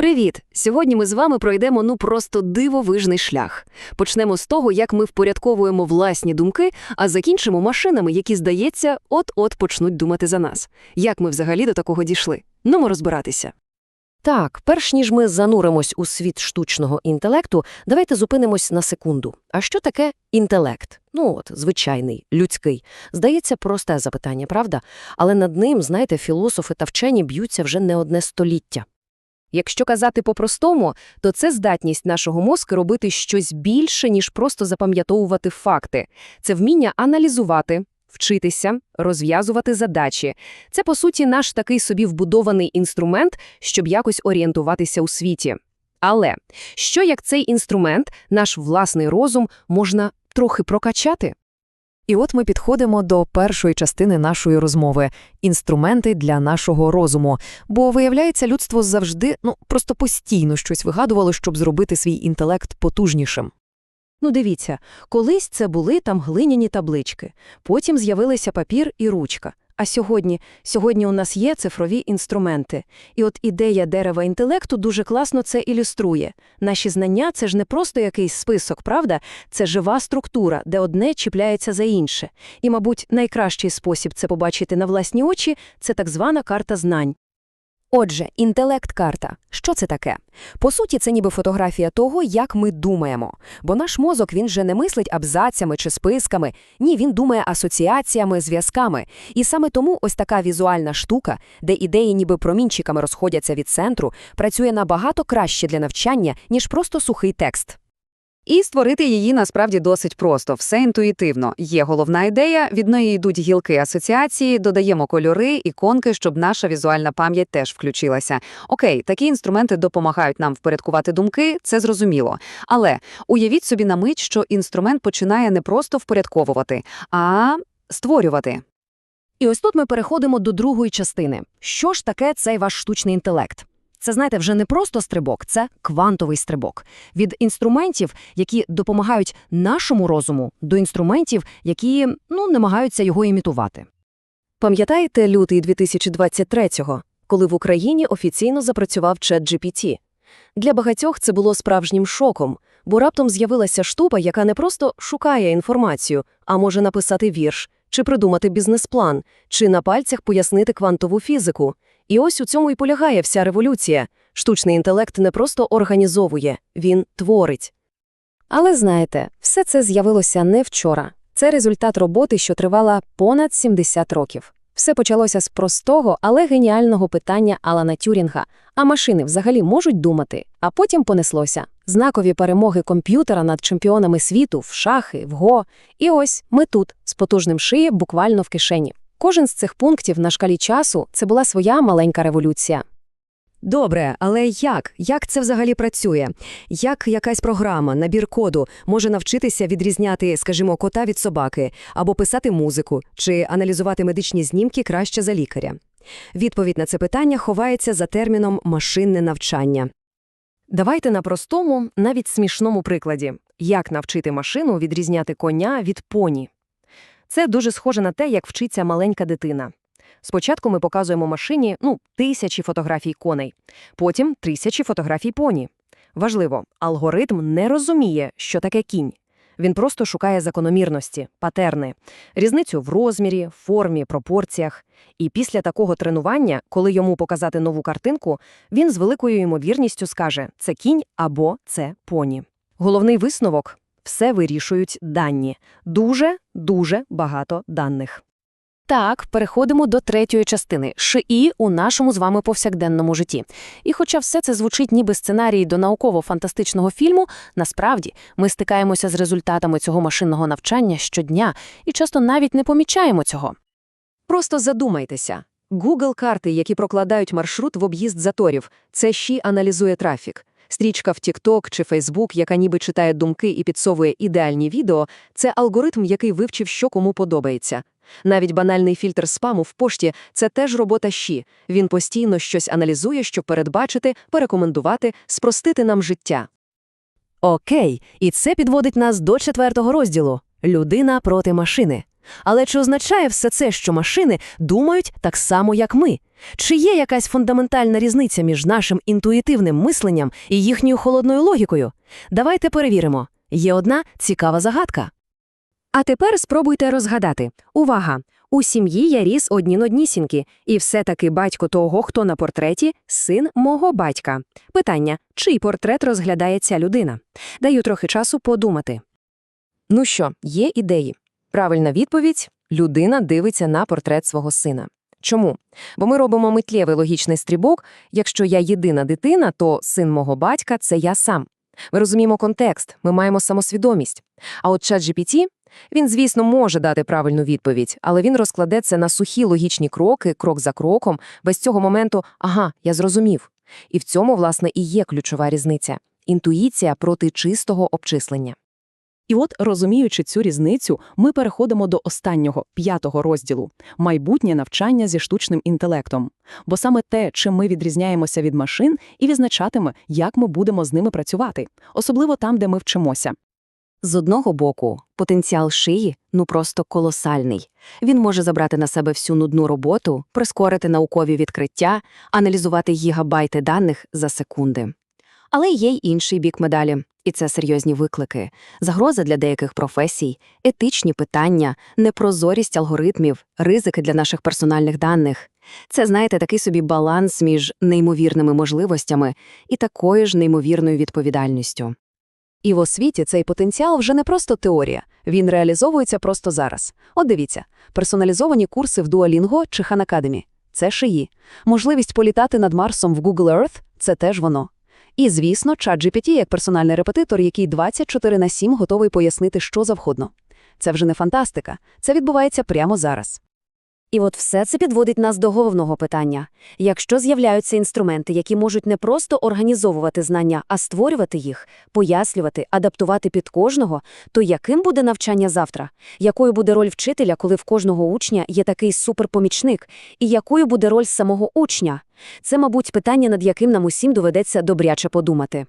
Привіт! Сьогодні ми з вами пройдемо ну просто дивовижний шлях. Почнемо з того, як ми впорядковуємо власні думки, а закінчимо машинами, які, здається, от-от почнуть думати за нас. Як ми взагалі до такого дійшли? Ну, ми розбиратися. Так, перш ніж ми зануримось у світ штучного інтелекту, давайте зупинимось на секунду. А що таке інтелект? Ну от, звичайний, людський. Здається, просте запитання, правда? Але над ним, знаєте, філософи та вчені б'ються вже не одне століття. Якщо казати по-простому, то це здатність нашого мозку робити щось більше, ніж просто запам'ятовувати факти. Це вміння аналізувати, вчитися, розв'язувати задачі. Це, по суті, наш такий собі вбудований інструмент, щоб якось орієнтуватися у світі. Але що як цей інструмент, наш власний розум, можна трохи прокачати? І от ми підходимо до першої частини нашої розмови інструменти для нашого розуму. Бо, виявляється, людство завжди, ну просто постійно щось вигадувало, щоб зробити свій інтелект потужнішим. Ну дивіться, колись це були там глиняні таблички, потім з'явилися папір і ручка. А сьогодні, сьогодні у нас є цифрові інструменти. І от ідея дерева інтелекту дуже класно це ілюструє. Наші знання це ж не просто якийсь список, правда? Це жива структура, де одне чіпляється за інше. І, мабуть, найкращий спосіб це побачити на власні очі це так звана карта знань. Отже, інтелект-карта. Що це таке? По суті, це ніби фотографія того, як ми думаємо. Бо наш мозок він же не мислить абзацями чи списками. Ні, він думає асоціаціями, зв'язками. І саме тому ось така візуальна штука, де ідеї ніби промінчиками розходяться від центру, працює набагато краще для навчання, ніж просто сухий текст. І створити її насправді досить просто, все інтуїтивно. Є головна ідея, від неї йдуть гілки асоціації, додаємо кольори, іконки, щоб наша візуальна пам'ять теж включилася. Окей, такі інструменти допомагають нам впорядкувати думки, це зрозуміло. Але уявіть собі на мить, що інструмент починає не просто впорядковувати, а створювати. І ось тут ми переходимо до другої частини. Що ж таке цей ваш штучний інтелект? Це, знаєте, вже не просто стрибок, це квантовий стрибок. Від інструментів, які допомагають нашому розуму, до інструментів, які ну, намагаються його імітувати. Пам'ятаєте лютий 2023-го, коли в Україні офіційно запрацював чат GPT? Для багатьох це було справжнім шоком, бо раптом з'явилася штука, яка не просто шукає інформацію, а може написати вірш, чи придумати бізнес-план, чи на пальцях пояснити квантову фізику. І ось у цьому і полягає вся революція. Штучний інтелект не просто організовує, він творить. Але знаєте, все це з'явилося не вчора. Це результат роботи, що тривала понад 70 років. Все почалося з простого, але геніального питання Алана Тюрінга. А машини взагалі можуть думати, а потім понеслося. Знакові перемоги комп'ютера над чемпіонами світу в шахи, в го. І ось ми тут, з потужним шиєм буквально в кишені. Кожен з цих пунктів на шкалі часу це була своя маленька революція. Добре, але як? Як це взагалі працює? Як якась програма, набір коду може навчитися відрізняти, скажімо, кота від собаки, або писати музику, чи аналізувати медичні знімки краще за лікаря? Відповідь на це питання ховається за терміном машинне навчання. Давайте на простому, навіть смішному прикладі, як навчити машину відрізняти коня від поні. Це дуже схоже на те, як вчиться маленька дитина. Спочатку ми показуємо машині ну, тисячі фотографій коней, потім тисячі фотографій поні. Важливо, алгоритм не розуміє, що таке кінь. Він просто шукає закономірності, патерни, різницю в розмірі, формі, пропорціях. І після такого тренування, коли йому показати нову картинку, він з великою ймовірністю скаже це кінь або це поні. Головний висновок все вирішують дані. Дуже, дуже багато даних. Так, переходимо до третьої частини ШИ у нашому з вами повсякденному житті. І хоча все це звучить ніби сценарій до науково-фантастичного фільму, насправді ми стикаємося з результатами цього машинного навчання щодня і часто навіть не помічаємо цього. Просто задумайтеся. Google карти, які прокладають маршрут в об'їзд заторів, це ще аналізує трафік. Стрічка в TikTok чи Facebook, яка ніби читає думки і підсовує ідеальні відео, це алгоритм, який вивчив, що кому подобається. Навіть банальний фільтр спаму в пошті це теж робота щі. Він постійно щось аналізує, щоб передбачити, порекомендувати, спростити нам життя. Окей, і це підводить нас до четвертого розділу людина проти машини. Але чи означає все це, що машини думають так само, як ми? Чи є якась фундаментальна різниця між нашим інтуїтивним мисленням і їхньою холодною логікою? Давайте перевіримо. Є одна цікава загадка. А тепер спробуйте розгадати. Увага! У сім'ї я ріс однін-однісіньки, і все-таки батько того, хто на портреті – син мого батька. Питання – чий портрет розглядає ця людина? Даю трохи часу подумати. Ну що, є ідеї? Правильна відповідь – людина дивиться на портрет свого сина. Чому? Бо ми робимо митлєвий логічний стрібок, якщо я єдина дитина, то син мого батька – це я сам. Ми розуміємо контекст, ми маємо самосвідомість. А от ChatGPT, він, звісно, може дати правильну відповідь, але він розкладе це на сухі логічні кроки, крок за кроком, без цього моменту «ага, я зрозумів». І в цьому, власне, і є ключова різниця – інтуїція проти чистого обчислення. І от, розуміючи цю різницю, ми переходимо до останнього, п'ятого розділу – майбутнє навчання зі штучним інтелектом. Бо саме те, чим ми відрізняємося від машин, і визначатиме, як ми будемо з ними працювати, особливо там, де ми вчимося. З одного боку, потенціал шиї ну просто колосальний. Він може забрати на себе всю нудну роботу, прискорити наукові відкриття, аналізувати гігабайти даних за секунди. Але є й інший бік медалі, і це серйозні виклики, загроза для деяких професій, етичні питання, непрозорість алгоритмів, ризики для наших персональних даних. Це, знаєте, такий собі баланс між неймовірними можливостями і такою ж неймовірною відповідальністю. І в освіті цей потенціал вже не просто теорія, він реалізовується просто зараз. От дивіться, персоналізовані курси в Duolingo чи Khan Academy – це шиї. Можливість політати над Марсом в Google Earth – це теж воно. І, звісно, ChatGPT як персональний репетитор, який 24 на 7 готовий пояснити, що завгодно. Це вже не фантастика, це відбувається прямо зараз. І от все це підводить нас до головного питання. Якщо з'являються інструменти, які можуть не просто організовувати знання, а створювати їх, пояснювати, адаптувати під кожного, то яким буде навчання завтра? Якою буде роль вчителя, коли в кожного учня є такий суперпомічник? І якою буде роль самого учня? Це, мабуть, питання, над яким нам усім доведеться добряче подумати.